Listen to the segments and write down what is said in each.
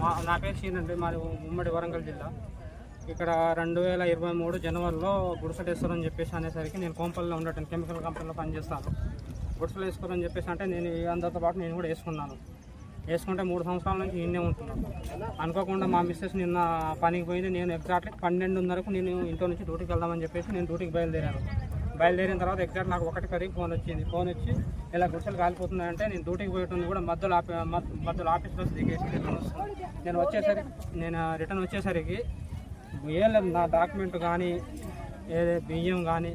మా నా పేరు సీనండి మాది ఉమ్మడి వరంగల్ జిల్లా. ఇక్కడ రెండు వేల ఇరవై మూడు జనవరిలో గుడిసెలేశ్వరం అని చెప్పేసి అనేసరికి నేను కోంపల్లో ఉండటం కెమికల్ కంపెనీలో పనిచేస్తాను. గుడిసెలేశ్వరం వేసుకోరని చెప్పేసి అంటే నేను అందరితో పాటు నేను కూడా వేసుకున్నాను. వేసుకుంటే మూడు సంవత్సరాల నుంచి నిన్నే ఉంటున్నాను. అనుకోకుండా మా మిస్సెస్ నిన్న పనికి పోయింది. నేను ఎగ్జాక్ట్లీ పన్నెండున్నరకు నేను ఇంట్లో నుంచి డ్యూటీకి వెళ్దామని చెప్పేసి నేను డ్యూటీకి బయలుదేరాను. బయలుదేరిన తర్వాత ఎగ్జాక్ట్ నాకు ఒకటి పది ఫోన్ వచ్చింది. ఫోన్ వచ్చి ఇలా గుడిసెలు కాలిపోతున్నాయంటే నేను డ్యూటీకి పోయేటప్పుడు కూడా మధ్యలో ఆపి మధ్య- మధ్యలో ఆఫీస్ బస్ దిగేసి రిటర్న్ వస్తాను నేను వచ్చేసరికి నేను రిటర్న్ వచ్చేసరికి ఏం లేదు నా డాక్యుమెంట్ కానీ ఏదే బియ్యం కానీ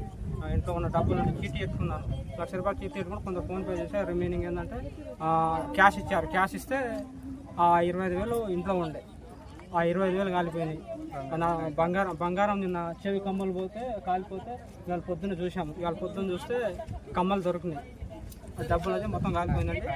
ఇంట్లో ఉన్న డబ్బులు చీటీ ఎత్తుకున్నాను. లక్ష రూపాయలు చీటీ ఎత్తుకుని కొంత ఫోన్పే చేసి రిమైనింగ్ ఏంటంటే క్యాష్ ఇచ్చారు. క్యాష్ ఇస్తే ఇరవై ఐదు వేలు ఇంట్లో ఉండే. ఆ ఇరవై ఐదు వేలు కాలిపోయినాయి. నా బంగారం బంగారం నిన్న చెవి కమ్మలు పోతే కాలిపోతే ఇవాళ పొద్దున్న చూసాము ఇవాళ పొద్దున్న చూస్తే కమ్మలు దొరికినాయి. ఆ డబ్బులు అయితే మొత్తం కాలిపోయిందండి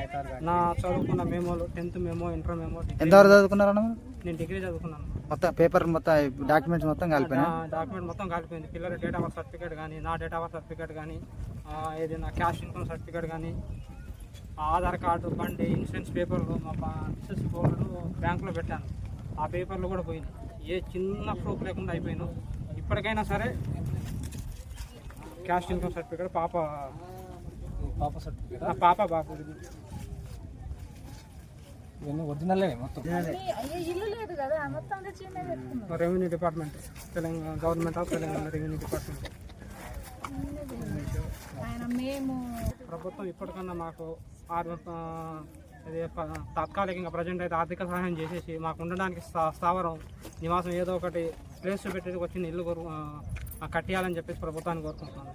నా చదువుకున్న మెమోలు టెన్త్ మెమో ఇంటర్ మెమో ఎంతవరకు చదువుకున్నారన్న మీరు? నేను డిగ్రీ చదువుకున్నాను. మొత్తం పేపర్ మొత్తం డాక్యుమెంట్స్ మొత్తం కలిపినా నా డాక్యుమెంట్ మొత్తం కాలిపోయింది. పిల్లల డేట్ ఆఫ్ సర్టిఫికేట్ కానీ నా డేట్ ఆఫ్ సర్టిఫికేట్ కానీ ఏది నా క్యాష్ ఇన్కమ్ సర్టిఫికేట్ కానీ ఆధార్ కార్డు బండి ఇన్సూరెన్స్ పేపర్లు మా ఇన్సూరెన్స్ బోర్డు బ్యాంకులో పెట్టాను. ఆ పేపర్లు కూడా పోయినాయి. ఏ చిన్న ప్రూఫ్ లేకుండా అయిపోయినావు ఇప్పటికైనా సరే క్యాష్ ఇన్కమ్ సర్టిఫికేట్ పాప పాప సర్టిఫికేట్ పాప బాబు ఇవన్నీ ఒరిజినల్లే మొత్తం? Revenue department Telangana government of Telangana revenue department ఆయన మేము ప్రభుత్వం ఇప్పటికన్నా మాకు ఆరు అది తాత్కాలికంగా ప్రజెంట్ అయితే ఆర్థిక సహాయం చేసేసి మాకు ఉండడానికి స్థావరం నివాసం ఏదో ఒకటి ప్లేస్ పెట్టేది వచ్చిన ఇల్లు కొరు కట్టేయాలని కట్టియాలని చెప్పేసి ప్రభుత్వాన్ని కోరుకుంటున్నాను.